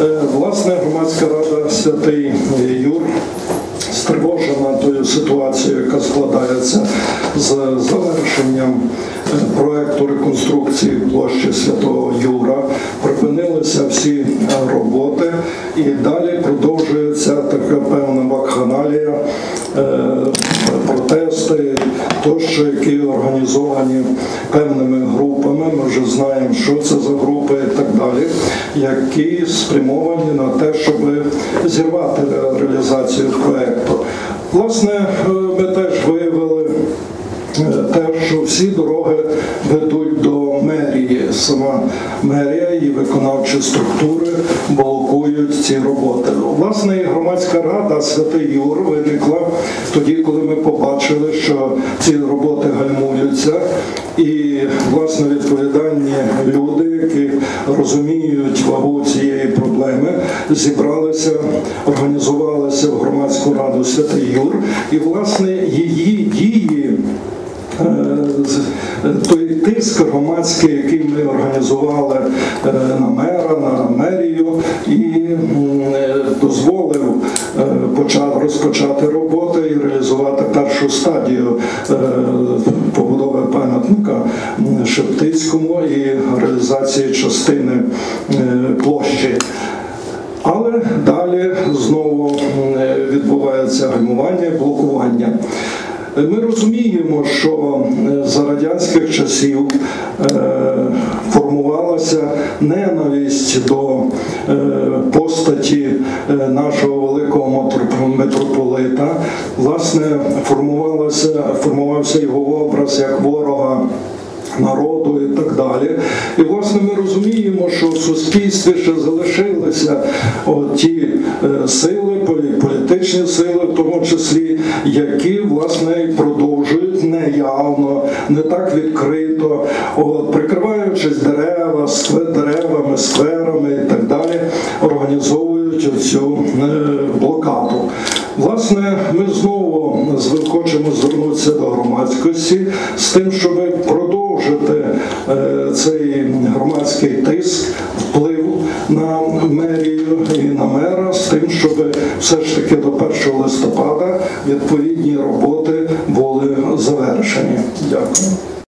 Е, Власне, громадська рада Святий Юр стривожена тою ситуацією, яка складається з завершенням е, проекту реконструкції площі Святого Юра. Припинилися всі е, роботи і далі продовжується така певна вакханалія, протести, тощо, які організовані певними групами. Ми вже знаємо, що це за групи і так далі, які спрямовані на те, щоб зірвати реалізацію проекту. Власне, е, ми теж виявили е, те, що всі дороги ведуть до мерії. Сама мерія і виконавчі структури блокують ці роботи. Власне, і громадська рада Святий Юр виникла тоді, коли ми побачили, що ці роботи гальмуються, і власне відповідальні люди, які розуміють вагу цієї проблеми, зібралися, організувалися в громадську раду Святий Юр, і власне її дії. Е, той тиск громадський, який ми організували е, на мера, на мерію, і дозволив е, почав розпочати роботи і реалізувати першу стадію е, побудови пам'ятника Шептицькому і реалізації частини е, площі. Але далі знову відбувається гальмування, і блокування. Ми розуміємо, що за радянських часів е, ненависть до е, постаті е, нашого великого митрополита. Власне, формувався його образ як ворога народу і так далі. І власне ми розуміємо, що в суспільстві ще залишилися ті е, сили, політичні сили, в тому числі, які власне продовжують неявно, не так відкрито, от, прикриваючись дерева, деревами, скверами і так далі, організовують цю блокаду. Власне, ми знову хочемо звернутися до громадськості з тим, щоб е, цей громадський тиск, вплив на мерію і на мера, з тим, щоб все ж таки до 1 листопада відповідні роботи були завершені. Дякую.